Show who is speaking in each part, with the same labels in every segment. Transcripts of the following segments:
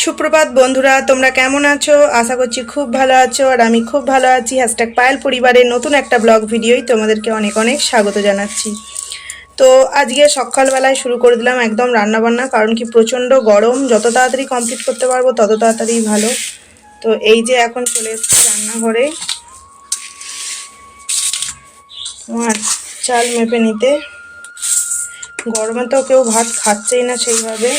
Speaker 1: সুপ্রভাত বন্ধুরা, তোমরা কেমন আছো? আশা করছি খুব ভালো আছো, আর আমি খুব ভালো আছি। হ্যাশট্যাগ পায়েল পরিবারের নতুন একটা ব্লগ ভিডিওই তোমাদেরকে অনেক অনেক স্বাগত জানাচ্ছি। তো আজকে সকালবেলায় শুরু করে দিলাম একদম রান্নাবান্না, কারণ কি প্রচণ্ড গরম। যত তাড়াতাড়ি কমপ্লিট করতে পারব, তত তাড়াতাড়ি ভালো। তো এই যে এখন চলে এসেছি রান্নাঘরে। তোমার চাল মেপে নিতে। গরমে তো কেউ ভাত খাচ্ছেই না সেইভাবে।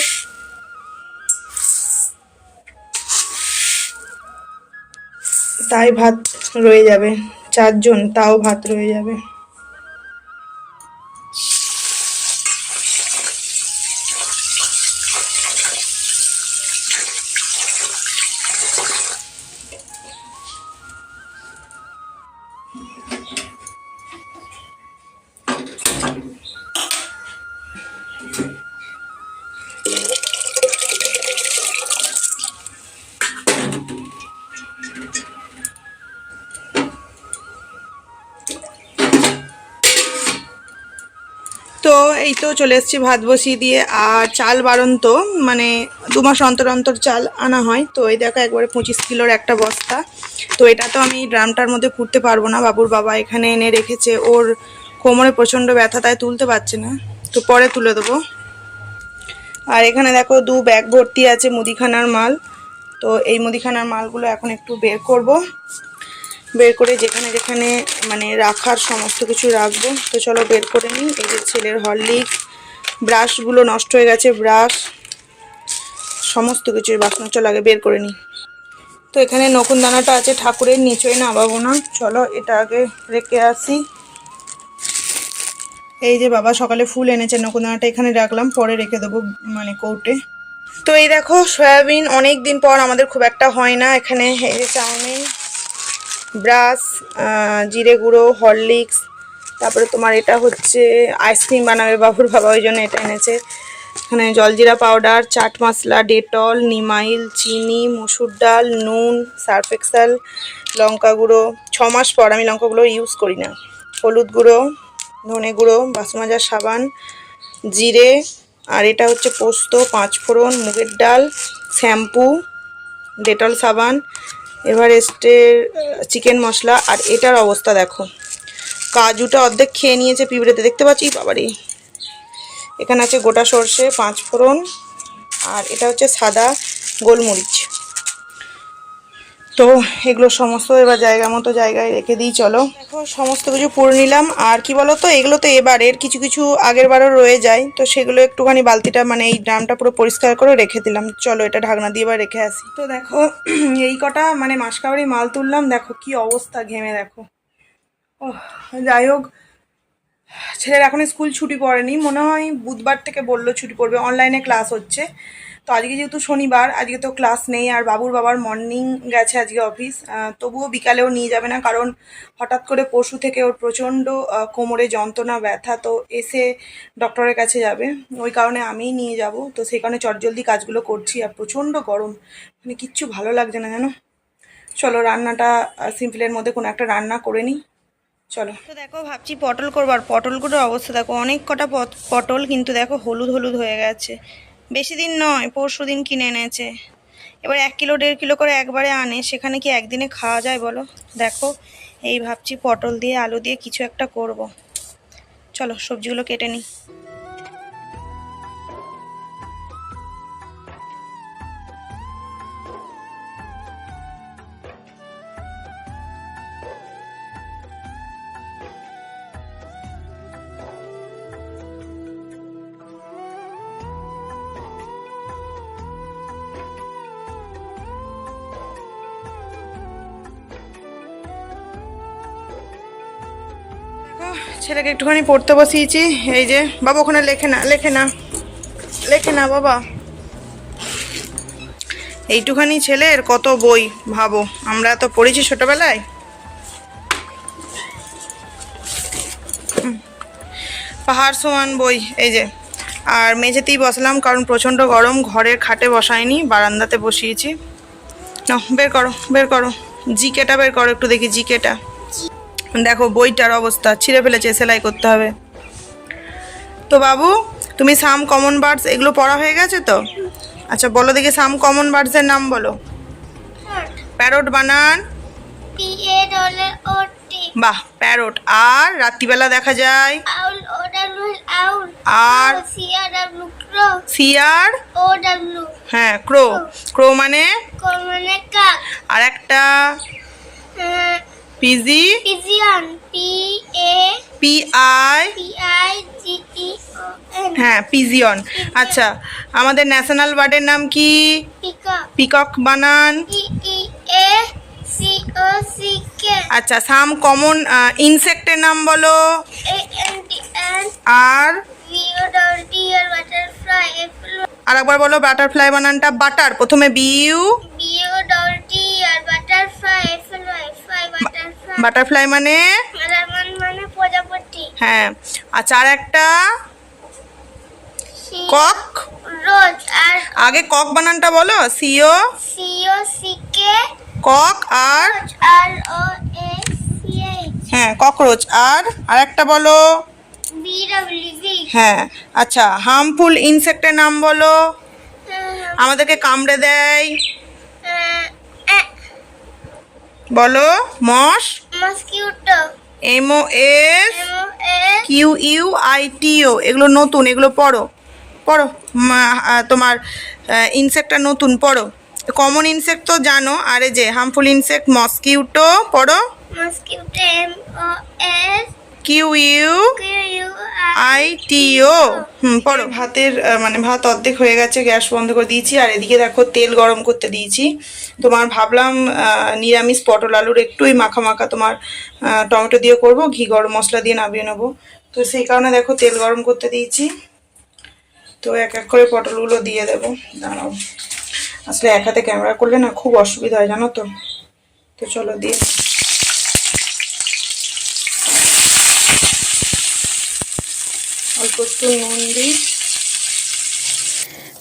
Speaker 1: তাই ভাত রয়ে যাবে। চারজন তাও ভাত রয়ে যাবে। তো এই তো চলে এসেছি, ভাত বসিয়ে দিয়ে। আর চাল বারণ তো মানে দু মাস অন্তর অন্তর চাল আনা হয়। তো এই দেখো একবারে পঁচিশ কিলোর একটা বস্তা। তো এটা তো আমি ড্রামটার মধ্যে ফুটতে পারব না, বাবুর বাবা এখানে এনে রেখেছে। ওর কোমরে প্রচণ্ড ব্যথা, তাই তুলতে পারছে না। তো পরে তুলে দেবো। আর এখানে দেখো দু ব্যাগ ভর্তি আছে মুদিখানার মাল। তো এই মুদিখানার মালগুলো এখন একটু বের করব। বের করে যেখানে যেখানে মানে রাখার সমস্ত কিছু রাখব। তো চলো বের করে নিই। এই যে ছেলের হরলিক্স, ব্রাশগুলো নষ্ট হয়ে গেছে, ব্রাশ, সমস্ত কিছু বাসন চলো আগে বের করে নিই। তো এখানে নকুন দানাটা আছে, ঠাকুরের নিচই নামাবো না। চলো এটা আগে রেখে আসি। এই যে বাবা সকালে ফুল এনেছে নকুনদানাটা এখানে রাখলাম, পরে রেখে দেবো মানে কৌটে। তো এই দেখো, সয়াবিন অনেক দিন পর আমাদের খুব একটা হয় না। এখানে এই যে চাউমিন ব্রাশ জিরে গুঁড়ো, হরলিক্স, তারপরে তোমার এটা হচ্ছে আইসক্রিম বানাবে বাবুর বাবা, ওই জন্য এটা এনেছে। এখানে জলজিরা পাউডার, চাট মশলা, ডেটল, নিমাইল, চিনি, মসুর ডাল, নুন সার্ফ এক্সেল লঙ্কা গুঁড়ো। ছ মাস পর আমি লঙ্কাগুলো ইউজ করি না। হলুদ গুঁড়ো, ধনে গুঁড়ো বাসন মাজার সাবান, জিরে, আর এটা হচ্ছে পোস্ত, পাঁচফোড়ন, মুগের ডাল, শ্যাম্পু, ডেটল সাবান এভারেস্টের চিকেন মশলা আর এটার অবস্থা দেখো। কাজুটা অর্ধেক খেয়ে নিয়েছে পিঁপড়েতে, দেখতে পাচ্ছি? বাবারি। এখানে আছে গোটা সর্ষে পাঁচ ফোড়ন আর এটা হচ্ছে সাদা গোলমরিচ। তো এগুলো সমস্ত এবার জায়গা মতো জায়গায় রেখে দিই, চলো। দেখো, সমস্ত কিছু পরে নিলাম। আর কি বলো তো এগুলো তো এবারের কিছু কিছু আগের বারও রয়ে যায়। তো সেগুলো একটুখানি বালতিটা মানে এই ড্রামটা পুরো পরিষ্কার করে রেখে দিলাম। চলো, এটা ঢাকনা দিয়ে এবার রেখে আসি। তো দেখো, এই কটা মানে মাসকাবারি মাল তুললাম। দেখো, কি অবস্থা ঘেমে, দেখো। ও যাই হোক, ছেলের এখন স্কুল ছুটি পড়েনি। মনে হয় বুধবার থেকে বলল ছুটি পড়বে। অনলাইনে ক্লাস হচ্ছে। তো আজকে যেহেতু শনিবার, আজকে তো ক্লাস নেই আর বাবুর বাবার মর্নিং গেছে আজকে অফিস তবুও বিকালেও নিয়ে যাবে না কারণ হঠাৎ করে পশু থেকে ওর প্রচণ্ড কোমরে যন্ত্রণা, ব্যথা তো এসে ডক্টরের কাছে যাবে। ওই কারণে আমিই নিয়ে যাব। তো সেই কারণে চটজলদি কাজগুলো করছি আর প্রচণ্ড গরম। মানে কিচ্ছু ভালো লাগছে না জানো? চলো রান্নাটা সিম্পলের মধ্যে কোনো একটা রান্না করে নিই। চলো। তো দেখো, ভাবছি পটল করব। আর পটলগুলোর অবস্থা দেখো, অনেক কটা পট- পটল কিন্তু দেখো হলুদ হলুদ হয়ে গেছে। বেশি দিন নয়, পরশু দিন কিনে এনেছে। এবার এক কিলো, দেড় কিলো করে একবারে আনে, সেখানে কি একদিনে খাওয়া যায় বলো? দেখো, এই ভাবছি পটল দিয়ে, আলু দিয়ে কিছু একটা করব। চলো, সবজিগুলো কেটে নিই। ছেলেকে একটুখানি পড়তে বসিয়েছি। এই যে, বাবা ওখানে লেখে না লেখে না লেখে না বাবা। এইটুখানি ছেলের কত বই, ভাবো। আমরা তো পড়েছি ছোটবেলায়। পাহাড় সমান বই, এই যে। আর মেঝেতেই বসলাম, কারণ প্রচণ্ড গরম, ঘরের খাটে বসায়নি, বারান্দাতে বসিয়েছি। না বের করো বের করো। জিকেটা বের করো, একটু দেখি জিকেটা। দেখো বইটার অবস্থা। ছিঁড়ে ফেলেছে সেলাই করতে হবে। তো বাবু তুমি সাম কমন বার্ডস এগুলো পড়া হয়ে গেছে তো? আচ্ছা বলো দেখি সাম কমন বার্ডসের নাম বলো। প্যারট বানান। বাহ প্যারট। আর রাত্রিবেলা দেখা যায়। আর
Speaker 2: সি আর ডাব্লিউ ক্রো
Speaker 1: সিয়ার।
Speaker 2: ও ডাব্লিউ
Speaker 1: হ্যাঁ ক্রো। ক্রো মানে?
Speaker 2: মানে
Speaker 1: আর একটা? PG
Speaker 2: pigeon P A
Speaker 1: P I
Speaker 2: P I G T O N
Speaker 1: হ্যাঁ পিজিয়ন আচ্ছা আমাদের ন্যাশনাল বার্ডের নাম কি?
Speaker 2: পিকক
Speaker 1: পিকক বানান।
Speaker 2: P E A C O C K
Speaker 1: আচ্ছা সাম কমন ইনসেক্টের নাম বলো।
Speaker 2: A N T N
Speaker 1: R?
Speaker 2: V O W T R butterfly
Speaker 1: আর একবার বলো বাটারফ্লাই বানানটা বাটার প্রথমে বিউ
Speaker 2: B O W T R butterfly butterfly
Speaker 1: মানে?
Speaker 2: মানে
Speaker 1: হ্যাঁ। আচ্ছা আর একটা কক?
Speaker 2: রোজ। আর
Speaker 1: আগে কক বানানটা বলো। C O?
Speaker 2: C O C K
Speaker 1: cock R?
Speaker 2: R O A C H.
Speaker 1: হ্যাঁ ককরোচ আর আর একটা বলো।
Speaker 2: বি ডব্লিউ ভি
Speaker 1: হ্যাঁ। আচ্ছা হার্মফুল ইনসেক্টের নাম বলো। আমাদেরকে কামড়ে দেয়। বলো মস
Speaker 2: mosquito M O S?
Speaker 1: Q U I T O. এগুলো নতুন এগুলো পড়ো। পড়ো। তোমার ইনসেক্টটা নতুন পড়ো। কমন ইনসেক্ট তো জানো আরে যে হার্মফুল ইনসেক্ট মসকিউটো পড়ো।
Speaker 2: Mosquito M O S
Speaker 1: Q U I T O হুম, পড়ো। ভাতের মানে ভাত অর্ধেক হয়ে গেছে, গ্যাস বন্ধ করে দিয়েছি। আর এদিকে দেখো, তেল গরম করতে দিয়েছি। তোমার ভাবলাম নিরামিষ পটল আলুর একটুই মাখা মাখা তোমার টমেটো দিয়ে করব, ঘি, গরম মশলা দিয়ে নামিয়ে নেব। তো সেই কারণে দেখো, তেল গরম করতে দিয়েছি। তো এক এক করে পটলগুলো দিয়ে দেবো। দাঁড়াও। আসলে এক হাতে ক্যামেরা করলে না খুব অসুবিধা হয়, জানো তো? তো চলো, দিয়ে অল্প একটু নুন দিই।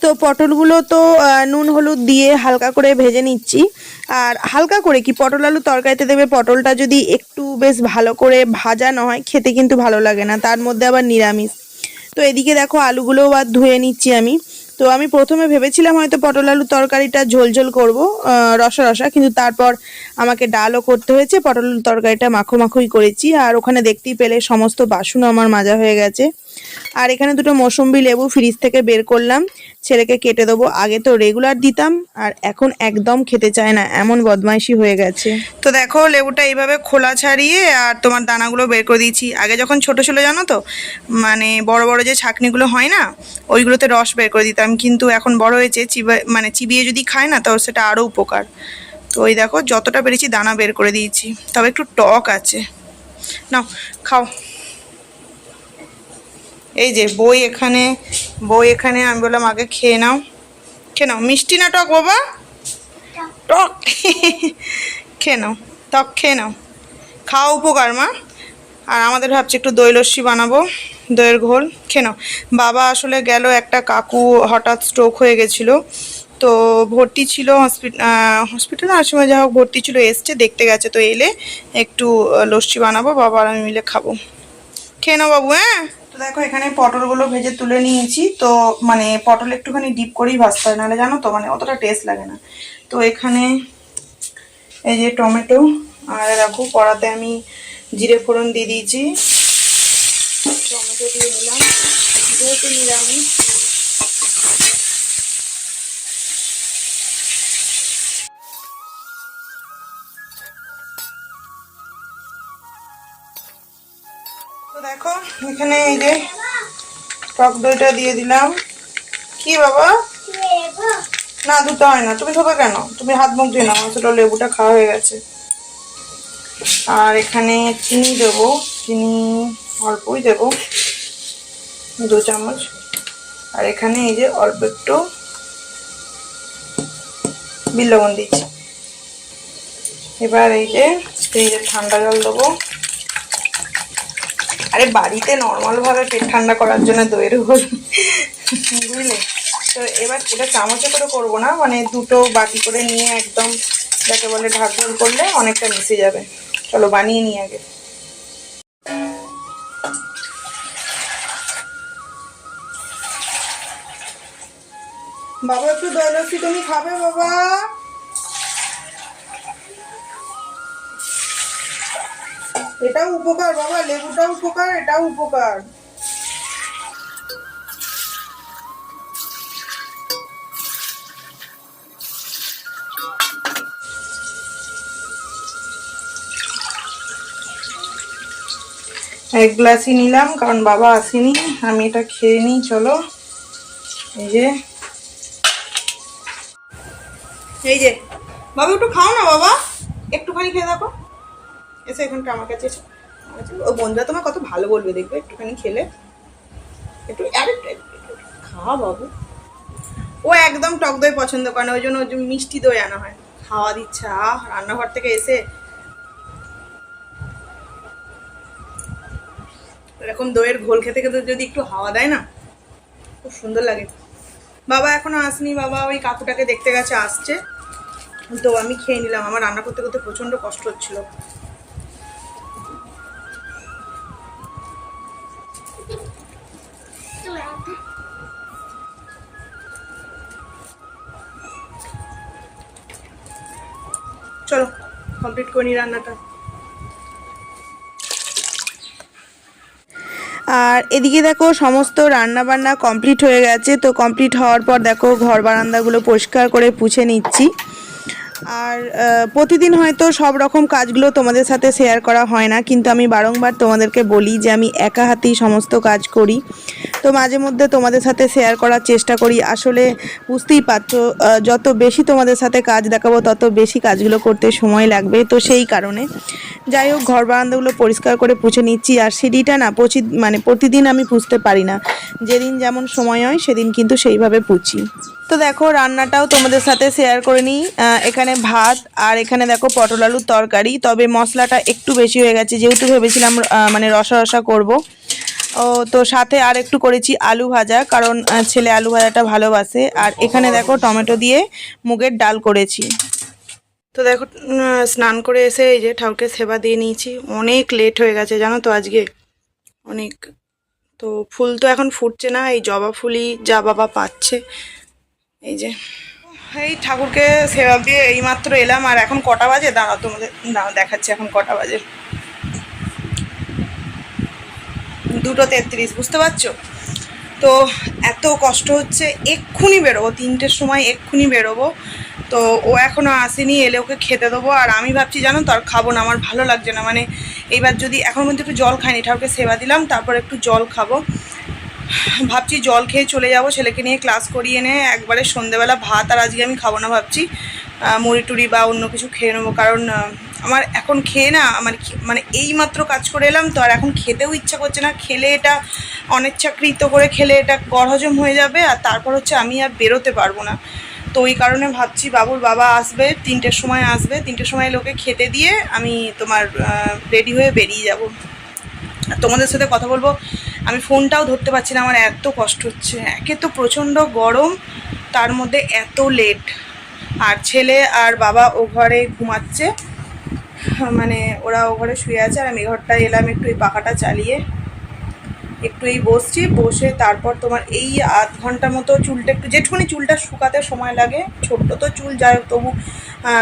Speaker 1: তো পটলগুলো তো নুন, হলুদ দিয়ে হালকা করে ভেজে নিচ্ছি। আর হালকা করে কি পটল আলু তরকারিতে দেবে পটলটা যদি একটু বেশ ভালো করে ভাজা না হয়, খেতে কিন্তু ভালো লাগে না, তার মধ্যে আবার নিরামিষ। তো এদিকে দেখো আলুগুলোও আবার ধুয়ে নিচ্ছি আমি। তো আমি প্রথমে ভেবেছিলাম হয়তো পটল আলু তরকারিটা ঝোল ঝোল করব রসা রসা, কিন্তু তারপর আমাকে ডালও করতে হয়েছে, পটল তরকারিটা মাখো মাখোই করেছি। আর ওখানে দেখতেই পেলে সমস্ত বাসনও আমার মাজা হয়ে গেছে। আর এখানে দুটো মৌসম্বি লেবু ফ্রিজ থেকে বের করলাম। ছেলেকে কেটে দেবো। আগে তো রেগুলার দিতাম, আর এখন একদম খেতে চায় না, এমন বদমাইশি হয়ে গেছে। তো দেখো, লেবুটা এইভাবে খোলা ছাড়িয়ে আর তোমার দানাগুলো বের করে দিয়েছি। আগে যখন ছোট ছিল জানো তো মানে বড় বড় যে ছাকনিগুলো হয় না, ওইগুলোতে রস বের করে দিতাম। কিন্তু এখন বড় হয়েছে, চিবা মানে চিবিয়ে যদি খায় না তো সেটা আরও উপকার। তো ওই দেখো, যতটা পেরেছি দানা বের করে দিয়েছি। তবে একটু টক আছে। নাও, খাও। এই যে বই এখানে বই এখানে আমি বললাম, আগে খেয়ে নাও। খেয়ে নাও। মিষ্টি না টক বাবা? টক। খেয়ে নাও। টক খেয়ে নাও। খাওয়া উপকার, মা। আর আমাদের ভাবছি একটু দই লস্যি বানাবো, দইয়ের ঘোল। খেয়ে নাও। বাবা আসলে গেল একটা কাকু, হঠাৎ স্ট্রোক হয়ে গেছিল। তো ভর্তি ছিল হসপিটাল হসপিটাল আসামে যা হোক, ভর্তি ছিল, এসছে, দেখতে গেছে। তো এলে একটু লস্যি বানাবো, বাবা আর আমি মিলে খাব। খেয়ে নাও বাবু হ্যাঁ? তো দেখো, এখানে পটলগুলো ভেজে তুলে নিয়েছি। তো মানে পটল একটুখানি ডিপ করেই ভাজতে হয়, নাহলে জানো তো মানে অতটা টেস্ট লাগে না। তো এখানে এই যে টমেটো, আর রাখো কড়াতে আমি জিরে ফোড়ন দিয়ে দিয়েছি। টমেটো দিয়ে নিলাম যেহেতু নিরামিষ এখানে এই যে টক দইটা দিয়ে দিলাম। কি বাবা? না দুটো হয় না। তুমি খাবে কেন? তুমি হাত মুখ দিয়ে নাও আসলে লেবুটা খাওয়া হয়ে গেছে। আর এখানে চিনি দেবো, চিনি অল্পই দেবো, দু চামচ। আর এখানে এই যে অল্প একটু বিট লবণ দিচ্ছি। এবার এই যে এই যে ঠান্ডা জল দেবো। আরে বাড়িতে নর্মাল ভাবে পেট ঠান্ডা করার জন্য দইয়ের ঘোল বুঝলে? তো এবার এটা চামচে করে করব না মানে দুটো বাটি করে নিয়ে একদম যাকে বলে ঢাক ঢোল করলে অনেকটা মিশে যাবে। চলো বানিয়ে নিই আগে। বাবা, একটু দই লস্যি তুমি খাবে বাবা। এটাও উপকার, বাবা, লেবুটাও উপকার, এটাও উপকার। এক গ্লাসই নিলাম, কারণ বাবা আসেনি, আমি এটা খেয়ে নিই, চলো। এই যে। এই যে। বাবা, একটু খাও না, বাবা। একটুখানি খেয়ে দেখো। এসে এখানটা আমার কাছে ও বন্ধুরা তোমার কত ভালো বলবে দেখবে, একটুখানি খেলে। একটু আর একটু একটু- একটু খা বাবু। ও একদম টক দই পছন্দ করে না, ওই জন্য মিষ্টি দই আনা হয়। খাওয়া দিচ্ছে, আহ, রান্নাঘর থেকে এসে। এরকম দইয়ের ঘোল খেতে খেতে যদি একটু হাওয়া দেয় না, খুব সুন্দর লাগে। বাবা এখনও আসনি, বাবা ওই কাকুটাকে দেখতে গেছে, আসছে। তো আমি খেয়ে নিলাম, আমার রান্না করতে করতে প্রচণ্ড কষ্ট হচ্ছিল। কমপ্লিট করে রান্নাটা। আর এদিকে দেখো সমস্ত রান্না বান্না কমপ্লিট হয়ে গেছে। তো কমপ্লিট হওয়ার পর দেখো ঘর বারান্দাগুলো পরিষ্কার করে পুছে নিচ্ছি। আর প্রতিদিন হয়তো সব রকম কাজগুলো তোমাদের সাথে শেয়ার করা হয় না। কিন্তু আমি বারংবার তোমাদেরকে বলি যে আমি একা হাতেই সমস্ত কাজ করি। তো মাঝে মধ্যে তোমাদের সাথে শেয়ার করার চেষ্টা করি। আসলে বুঝতেই পারছ যত বেশি তোমাদের সাথে কাজ দেখাবো, তত বেশি কাজগুলো করতে সময় লাগবে, তো সেই কারণে। যাই হোক, ঘর বারান্দাগুলো পরিষ্কার করে পুছে নিচ্ছি, আর সিঁড়িটা না পচি মানে প্রতিদিন আমি পুছতে পারি না। যেদিন যেমন সময় হয়, সেদিন কিন্তু সেইভাবে পুছি। তো দেখো, রান্নাটাও তোমাদের সাথে শেয়ার করে নিই। এখানে ভাত, আর এখানে দেখো পটল আলুর তরকারি। তবে মশলাটা একটু বেশি হয়ে গেছে, যেহেতু ভেবেছিলাম মানে রসা রসা করব। ও, তো সাথে আর একটু করেছি আলু ভাজা, কারণ ছেলে আলু ভাজাটা ভালোবাসে। আর এখানে দেখো টমেটো দিয়ে মুগের ডাল করেছি। তো দেখো স্নান করে এসে এই যে ঠাকুরকে সেবা দিয়ে নিয়েছি। অনেক লেট হয়ে গেছে, জানো তো আজকে? অনেক। তো ফুল তো এখন ফুটছে না, এই জবা ফুলই যা বাবা পাচ্ছে। এই যে, এই ঠাকুরকে সেবা দিয়ে এইমাত্র এলাম, আর এখন কটা বাজে? দাঁড়াও তোমাদের, দাঁড়াও দেখাচ্ছি এখন কটা বাজে। দুটো তেত্রিশ, বুঝতে পারছ? তো এত কষ্ট হচ্ছে, এক্ষুনি বেরোবো, তিনটের সময় এক্ষুনি বেরোবো। তো ও এখনও আসেনি, এলে ওকে খেতে দেবো। আর আমি ভাবছি, জানো তো, আর খাব না, আমার ভালো লাগছে না। মানে এইবার যদি এখন কিন্তু একটু জল খাইনি, ঠাকুরকে সেবা দিলাম, তারপর একটু জল খাব। ভাবছি জল খেয়ে চলে যাব, ছেলেকে নিয়ে ক্লাস করিয়ে এনে একবারে সন্ধেবেলা ভাত আর আজকে আমি খাব না ভাবছি। মুড়ি টুড়ি বা অন্য কিছু খেয়ে নেব, কারণ আমার এখন খেয়ে না আমার মানে এই মাত্র কাজ করে এলাম তো আর এখন খেতেও ইচ্ছা করছে না। খেলে এটা অনিচ্ছাকৃত করে খেলে এটা গড়হজম হয়ে যাবে আর তারপর হচ্ছে আমি আর বেরোতে পারব না। তো ওই কারণে ভাবছি বাবুর বাবা আসবে, তিনটের সময় আসবে, তিনটের সময় লোকে খেতে দিয়ে আমি তোমার রেডি হয়ে বেরিয়ে যাব। তোমাদের সাথে কথা বলব, আমি ফোনটাও ধরতে পারছি না, আমার এত কষ্ট হচ্ছে। একে তো প্রচণ্ড গরম, তার মধ্যে এত লেট আর ছেলে আর বাবা ও ঘরে ঘুমাচ্ছে মানে ওরা ও ঘরে শুয়ে আছে আর আমি এই ঘরটায় এলাম একটু এই পাখাটা চালিয়ে। একটু এই বসছি, বসে তারপর তোমার এই আধ ঘণ্টা মতো চুলটা একটু যেটুকুনি চুলটা শুকাতে সময় লাগে, ছোট্ট তো চুল, যাই হোক তবু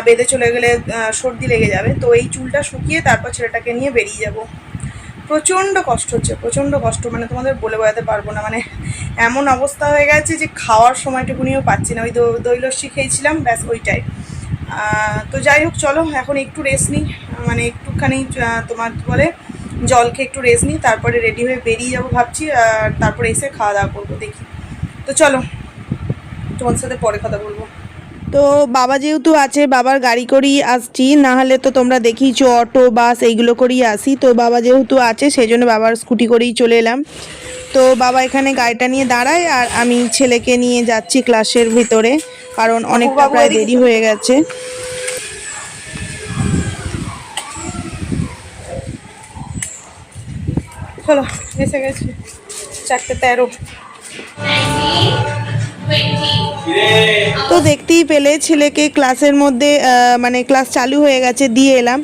Speaker 1: বেঁধে চলে গেলে সর্দি লেগে যাবে। তো এই চুলটা শুকিয়ে তারপর ছেলেটাকে নিয়ে বেরিয়ে যাব। প্রচণ্ড কষ্ট হচ্ছে, প্রচণ্ড কষ্ট মানে তোমাদের বলে বোঝাতে পারব না। মানে এমন অবস্থা হয়ে গেছে যে খাওয়ার সময়টুকুনিও পাচ্ছি না। ওই দই- দই লস্যি খেয়েছিলাম, ব্যাস ওইটাই। তো যাই হোক, চলো, এখন একটু রেস্ট নিই। মানে একটুখানি তোমার বলে জল খেয়ে একটু রেস্ট নিই, তারপরে রেডি হয়ে বেরিয়ে যাব ভাবছি, আর তারপরে এসে খাওয়া দাওয়া করব, দেখি। তো চলো, তোমার সাথে পরে কথা বলব। তো বাবা যেহেতু আছে বাবার গাড়ি করেই আসছি না হলে তো তোমরা দেখিয়েছো অটো বাস এইগুলো করেই আসি। তো বাবা যেহেতু আছে সেই জন্য বাবার স্কুটি করেই চলে এলাম। তো বাবা এখানে গাড়িটা নিয়ে দাঁড়ায় আর আমি ছেলেকে নিয়ে যাচ্ছি ক্লাসের ভিতরে কারণ অনেকটা প্রায় দেরি হয়ে গেছে। চলো এসে গেছি। চারটে তেরো। তো দেখতেই পেলে ছেলেকে ক্লাসের মধ্যে মানে ক্লাস চালু হয়ে গেছে, দিয়ে এলাম।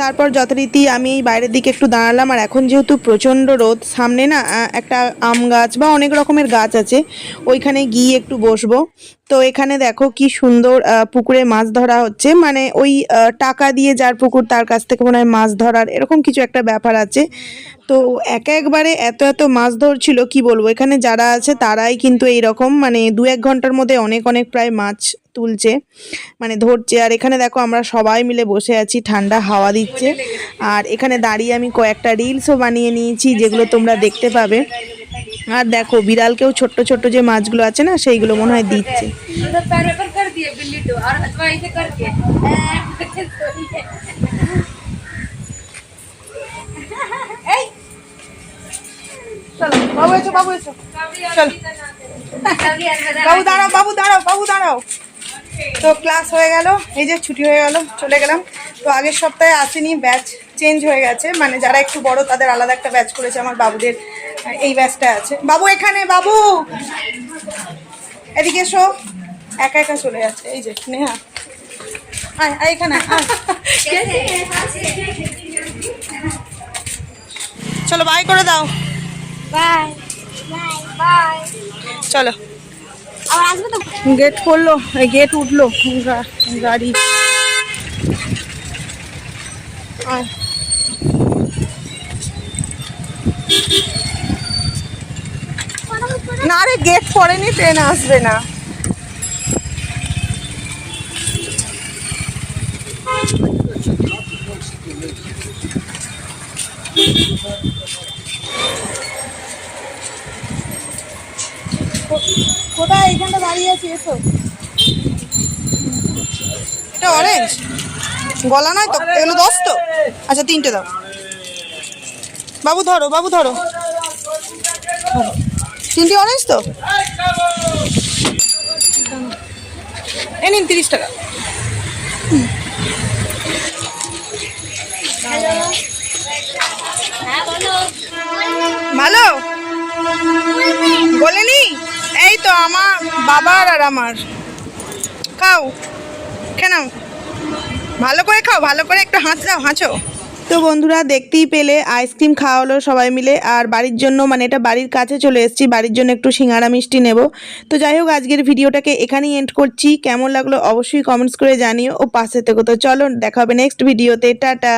Speaker 1: তারপর যথারীতি আমি বাইরের দিকে একটু দাঁড়ালাম, আর এখন যেহেতু প্রচণ্ড রোদ, সামনে না একটা আম গাছ বা অনেক রকমের গাছ আছে, ওইখানে গিয়ে একটু বসবো। তো এখানে দেখো কি সুন্দর পুকুরে মাছ ধরা হচ্ছে। মানে ওই টাকা দিয়ে যার পুকুর তার কাছ থেকে মনে হয় মাছ ধরার এরকম কিছু একটা ব্যাপার আছে। তো এক একবারে এত এত মাছ ধরছিল, কি বলব? এখানে যারা আছে তারাই কিন্তু এই রকম মানে দু এক ঘণ্টার মধ্যে অনেক অনেক প্রায় মাছ তুলছে মানে ধরছে। আর এখানে দেখো আমরা সবাই মিলে বসে আছি, ঠান্ডা হাওয়া দিচ্ছে। আর এখানে দাঁড়িয়ে আমি কয়েকটা রিলসও বানিয়ে নিয়েছি, যেগুলো তোমরা দেখতে পাবে। আর দেখো, বিড়ালকেও ছোট্ট ছোট্ট যে মাছগুলো আছে না, সেইগুলো মনে হয় দিচ্ছে। বাবু চল। বাবু দাঁড়াও বাবু দাঁড়াও বাবু দাঁড়াও। তো ক্লাস হয়ে গেল, এই যে ছুটি হয়ে গেল, চলে গেলাম। তো আগের সপ্তাহে আসেনি ব্যাচ চেঞ্জ হয়ে গেছে। মানে যারা একটু বড় তাদের আলাদা একটা ব্যাচ করেছে আমার বাবুদের এই ব্যাচটা আছে। বাবু এখানে বাবু! এদিকে এসো। একা একা চলে যাচ্ছে। এই যে নেহা। আয় আয় এখানে চলো বাই করে দাও।
Speaker 2: বাই বাই বাই
Speaker 1: চলো
Speaker 2: আর
Speaker 1: গেট করল গেট উঠল গাড়ি। আয়। না রে গেট পড়েনি ট্রেন আসবে না। কোথায়? এইখানটা দাঁড়িয়ে আছি এসো। এটা অরেঞ্জ গলা নয় তো? এগুলো দশ তো? আচ্ছা তিনটে দাও। বাবু ধরো বাবু ধরো ধরো। তিনটে অরেঞ্জ তো? এ নিন তিরিশ টাকা।
Speaker 2: বলো
Speaker 1: ভালো বলেনি এই তো আমার বাবার আর আমার। খাও কেন ভালো করে খাও ভালো করে একটু হাঁচ দাও হাঁচো। তো বন্ধুরা দেখতেই পেলে, আইসক্রিম খাওয়ালো সবাই মিলে। আর বাড়ির জন্য মানে এটা বাড়ির কাছে চলে এসেছি, বাড়ির জন্য একটু সিঙ্গারা মিষ্টি নেব। তো যাই হোক, আজকের ভিডিওটাকে এখানেই এন্ড করছি। কেমন লাগল অবশ্যই কমেন্টস করে জানিও, ও পাশে থেকে। তো চলো, দেখা হবে নেক্সট ভিডিওতে। টাটা!